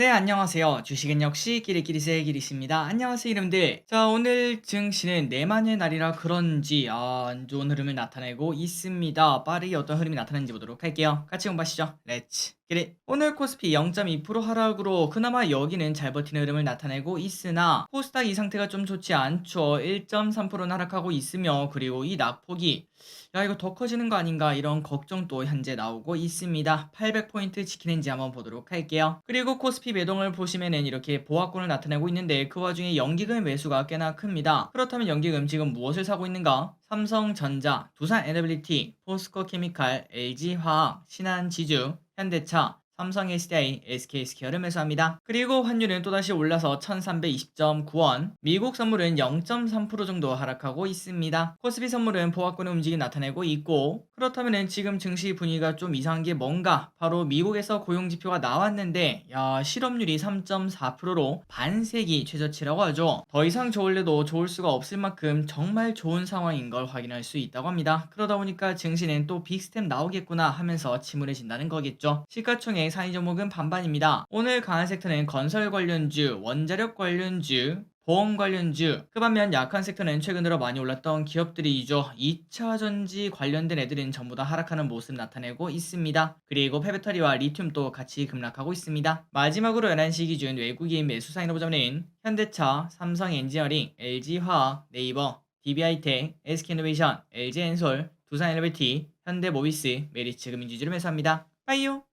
네, 안녕하세요. 주식은 역시 끼리끼리새 끼리씨입니다. 안녕하세요, 이름들. 자, 오늘 증시는 내만의 날이라 그런지 아, 안 좋은 흐름을 나타내고 있습니다. 빠르게 어떤 흐름이 나타나는지 보도록 할게요. 같이 공부하시죠. 렛츠 끼리. 오늘 코스피 0.2% 하락으로 그나마 여기는 잘 버티는 흐름을 나타내고 있으나 코스닥 이 상태가 좀 좋지 않죠. 1.3%는 하락하고 있으며 그리고 이 낙폭이 야 이거 더 커지는 거 아닌가 이런 걱정도 현재 나오고 있습니다. 800포인트 지키는지 한번 보도록 할게요. 그리고 코스피 매동을 보시면은 이렇게 보합권을 나타내고 있는데 그 와중에 연기금 매수가 꽤나 큽니다. 그렇다면 연기금 지금 무엇을 사고 있는가? 삼성전자, 두산에너빌리티, 포스코케미칼, LG화학, 신한지주, 현대차, 삼성 SDI, SK스퀘어를 매수합니다. 그리고 환율은 또다시 올라서 1320.9원, 미국 선물은 0.3% 정도 하락하고 있습니다. 코스피 선물은 보합권의 움직임 나타내고 있고 그렇다면 지금 증시 분위기가 좀 이상한 게 뭔가 바로 미국에서 고용지표가 나왔는데 야 실업률이 3.4%로 반세기 최저치라고 하죠. 더 이상 좋을래도 좋을 수가 없을 만큼 정말 좋은 상황인 걸 확인할 수 있다고 합니다. 그러다 보니까 증시는 또 빅스텝 나오겠구나 하면서 침울해진다는 거겠죠. 시가총액 상위 종목은 반반입니다. 오늘 강한 섹터는 건설 관련주, 원자력 관련주, 보험 관련주, 그 반면 약한 섹터는 최근 들어 많이 올랐던 기업들이죠. 2차 전지 관련된 애들은 전부 다 하락하는 모습 나타내고 있습니다. 그리고 폐배터리와 리튬도 같이 급락하고 있습니다. 마지막으로 11시 기준 외국인 매수 사인을 보자면 현대차, 삼성 엔지니어링, LG화학, 네이버, DB하이텍, SK이노베이션, LG엔솔, 두산엘리베이티, 현대모비스, 메리츠 금융주주를 매수합니다. 빠이요!